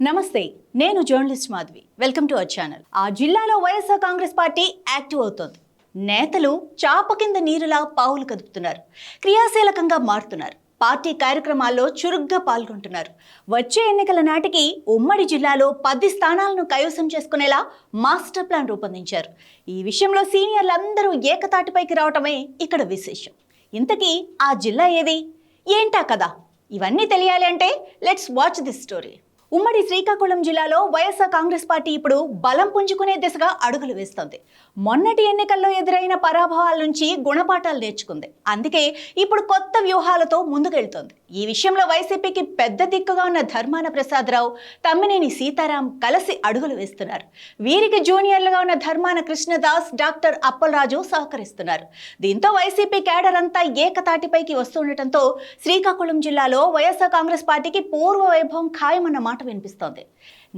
నమస్తే నేను journalist Madhavi. Welcome to our channel. ఆ జిల్లాలో వైఎస్ఆర్ కాంగ్రెస్ పార్టీ యాక్టివ్ అవుతోంది. నేతలు చాప కింద నీరులా పావులు కదుపుతున్నారు. క్రియాశీలకంగా మారుతున్నారు. పార్టీ కార్యక్రమాల్లో చురుగ్గా పాల్గొంటున్నారు. వచ్చే ఎన్నికల నాటికి ఉమ్మడి జిల్లాలో పది స్థానాలను కైవసం చేసుకునేలా మాస్టర్ ప్లాన్ రూపొందించారు. ఈ విషయంలో సీనియర్లందరూ ఏకతాటిపైకి రావటమే ఇక్కడ విశేషం. ఇంతకీ ఆ జిల్లా ఏది? ఏంటా కదా ఇవన్నీ తెలియాలి అంటే లెట్స్ వాచ్ దిస్ స్టోరీ ఉమ్మడి శ్రీకాకుళం జిల్లాలో వైఎస్ఆర్ కాంగ్రెస్ పార్టీ ఇప్పుడు బలం పుంజుకునే దిశగా అడుగులు వేస్తోంది. మొన్నటి ఎన్నికల్లో ఎదురైన పరాభవాల నుంచి గుణపాఠాలు నేర్చుకుంది. అందుకే ఇప్పుడు కొత్త వ్యూహాలతో ముందుకెళ్తోంది. ఈ విషయంలో వైసీపీకి పెద్ద దిక్కుగా ఉన్న ధర్మాన ప్రసాదరావు తమ్మినేని సీతారాం కలిసి అడుగులు వేస్తున్నారు. వీరికి జూనియర్లుగా ఉన్న ధర్మాన కృష్ణదాస్ డాక్టర్ అప్పలరాజు సహకరిస్తున్నారు. దీంతో వైసీపీ కేడర్ అంతా ఏకతాటిపైకి వస్తుండటంతో శ్రీకాకుళం జిల్లాలో వైఎస్ఆర్ కాంగ్రెస్ పార్టీకి పూర్వ వైభవం ఖాయమన్న మాట వినిపిస్తోంది.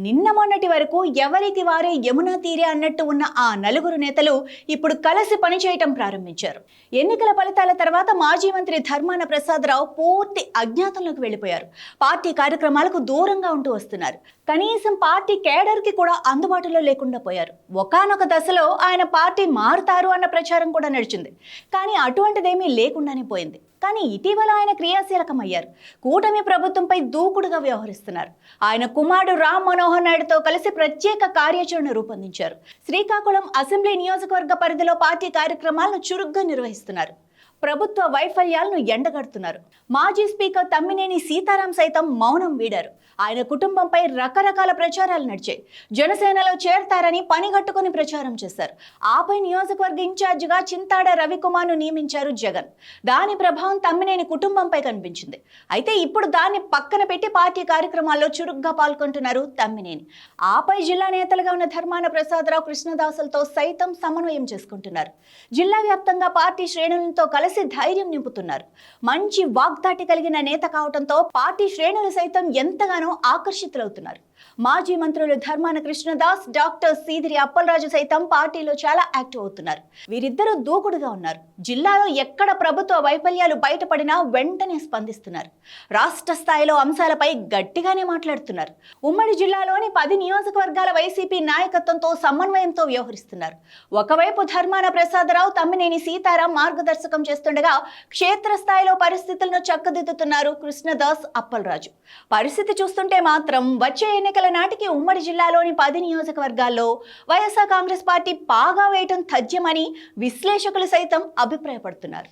నిన్న మొన్నటి వరకు ఎవరికి వారే యమునా తీరే అన్నట్టు ఉన్న ఆ నలుగురు నేతలు ఇప్పుడు కలిసి పనిచేయటం ప్రారంభించారు. ఎన్నికల ఫలితాల తర్వాత మాజీ మంత్రి ధర్మాన ప్రసాదరావు పూర్తి అజ్ఞాతంలోకి వెళ్ళిపోయారు. పార్టీ కార్యక్రమాలకు దూరంగా ఉంటూ వస్తున్నారు. కనీసం పార్టీ కేడర్కి కూడా అందుబాటులో లేకుండా పోయారు. ఒకానొక దశలో ఆయన పార్టీ మారుతారు అన్న ప్రచారం కూడా నడిచింది. కానీ అటువంటిదేమీ లేకుండానే పోయింది. కానీ ఇటీవల ఆయన క్రియాశీలకమయ్యారు. కూటమి ప్రభుత్వంపై దూకుడుగా వ్యవహరిస్తున్నారు. ఆయన కుమారుడు రామ్ మనోహర్ నాయుడుతో కలిసి ప్రత్యేక కార్యాచరణ రూపొందించారు. శ్రీకాకుళం అసెంబ్లీ నియోజకవర్గ పరిధిలో పార్టీ కార్యక్రమాలను చురుగ్గా నిర్వహిస్తున్నారు. ప్రభుత్వ వైఫల్యాలను ఎండగడుతున్నారు. మాజీ స్పీకర్ తమ్మినేని సీతారాం సైతం మౌనం వీడారు. ఆయన కుటుంబంపై రకరకాల ప్రచారాలు నడిచాయి. జనసేనలో చేరతారని పనిగట్టుకుని ప్రచారం చేశారు. ఆపై నియోజకవర్గ ఇన్ఛార్జిగా చింతాడ రవికుమార్ను నియమించారు జగన్. దాని ప్రభావం తమ్మినేని కుటుంబంపై కనిపించింది. అయితే ఇప్పుడు దాన్ని పక్కన పెట్టి పార్టీ కార్యక్రమాల్లో చురుగ్గా పాల్గొంటున్నారు తమ్మినేని. ఆపై జిల్లా నేతలుగా ఉన్న ధర్మాన ప్రసాదరావు కృష్ణదాసులతో సైతం సమన్వయం చేసుకుంటున్నారు. జిల్లా వ్యాప్తంగా పార్టీ శ్రేణులతో కలిసి ధైర్యం నింపుతున్నారు. మంచి వాగ్దాటి కలిగిన నేత కావడంతో పార్టీ శ్రేణులు సైతం ఎంతగానో ఆకర్షితులవుతున్నారు. మాజీ మంత్రులు ధర్మాన కృష్ణదాస్ డాక్టర్ సీదిరి అప్పలరాజు సైతం పార్టీలో చాలా యాక్టివ్ అవుతున్నారు. వీరిద్దరూ దూకుడుగా ఉన్నారు. జిల్లాలో ఎక్కడ ప్రభుత్వ వైఫల్యాలు బయటపడినా వెంటనే స్పందిస్తున్నారు. రాష్ట్ర స్థాయిలో అంశాలపై గట్టిగానే మాట్లాడుతున్నారు. ఉమ్మడి జిల్లాలోని పది నియోజకవర్గాల వైసీపీ నాయకత్వంతో సమన్వయంతో వ్యవహరిస్తున్నారు. ఒకవైపు ధర్మాన ప్రసాదరావు తమ్మినేని సీతారాం మార్గదర్శకం చేస్తుండగా క్షేత్రస్థాయిలో పరిస్థితులను చక్కదిద్దుతున్నారు కృష్ణదాస్ అప్పలరాజు. పరిస్థితి చూస్తుంటే మాత్రం వచ్చే ఎన్నికల నాటికి ఉమ్మడి జిల్లాలోని పది నియోజకవర్గాల్లో వైఎస్ఆర్ కాంగ్రెస్ పార్టీ పాగా వేయటం తథ్యమని విశ్లేషకులు సైతం అభిప్రాయపడుతున్నారు.